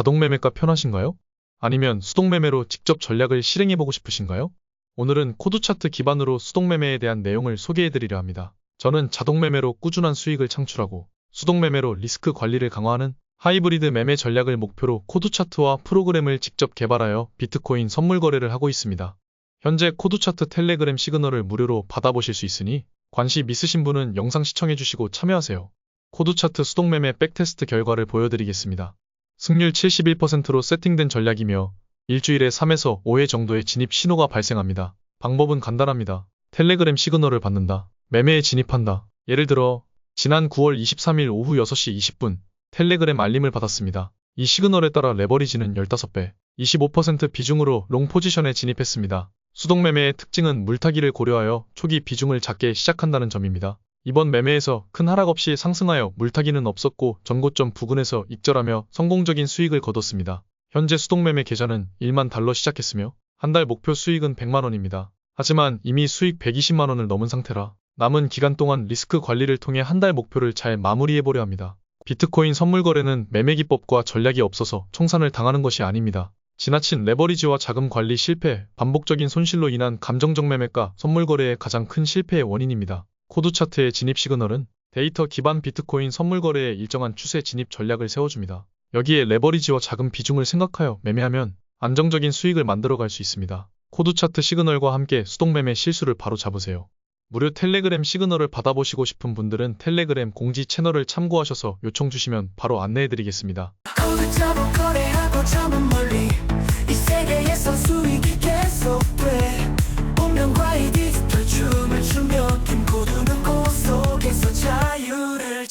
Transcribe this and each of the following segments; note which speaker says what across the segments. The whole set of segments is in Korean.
Speaker 1: 자동매매가 편하신가요? 아니면 수동매매로 직접 전략을 실행해보고 싶으신가요? 오늘은 코드 차트 기반으로 수동매매에 대한 내용을 소개해드리려 합니다. 저는 자동매매로 꾸준한 수익을 창출하고 수동매매로 리스크 관리를 강화하는 하이브리드 매매 전략을 목표로 코드 차트와 프로그램을 직접 개발하여 비트코인 선물 거래를 하고 있습니다. 현재 코드 차트 텔레그램 시그널을 무료로 받아보실 수 있으니 관심 있으신 분은 영상 시청해주시고 참여하세요. 코드 차트 수동매매 백테스트 결과를 보여드리겠습니다. 승률 71%로 세팅된 전략이며 일주일에 3에서 5회 정도의 진입 신호가 발생합니다. 방법은 간단합니다. 텔레그램 시그널을 받는다. 매매에 진입한다. 예를 들어 지난 9월 23일 오후 6시 20분 텔레그램 알림을 받았습니다. 이 시그널에 따라 레버리지는 15배, 25% 비중으로 롱 포지션에 진입했습니다. 수동 매매의 특징은 물타기를 고려하여 초기 비중을 작게 시작한다는 점입니다. 이번 매매에서 큰 하락 없이 상승하여 물타기는 없었고 전고점 부근에서 익절하며 성공적인 수익을 거뒀습니다. 현재 수동매매 계좌는 1만 달러 시작했으며 한 달 목표 수익은 100만 원입니다. 하지만 이미 수익 120만 원을 넘은 상태라 남은 기간 동안 리스크 관리를 통해 한 달 목표를 잘 마무리해보려 합니다. 비트코인 선물 거래는 매매 기법과 전략이 없어서 청산을 당하는 것이 아닙니다. 지나친 레버리지와 자금 관리 실패, 반복적인 손실로 인한 감정적 매매가 선물 거래의 가장 큰 실패의 원인입니다. 코드 차트의 진입 시그널은 데이터 기반 비트코인 선물 거래의 일정한 추세 진입 전략을 세워줍니다. 여기에 레버리지와 자금 비중을 생각하여 매매하면 안정적인 수익을 만들어갈 수 있습니다. 코드 차트 시그널과 함께 수동 매매 실수를 바로 잡으세요. 무료 텔레그램 시그널을 받아보시고 싶은 분들은 텔레그램 공지 채널을 참고하셔서 요청 주시면 바로 안내해드리겠습니다.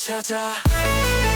Speaker 2: ta-da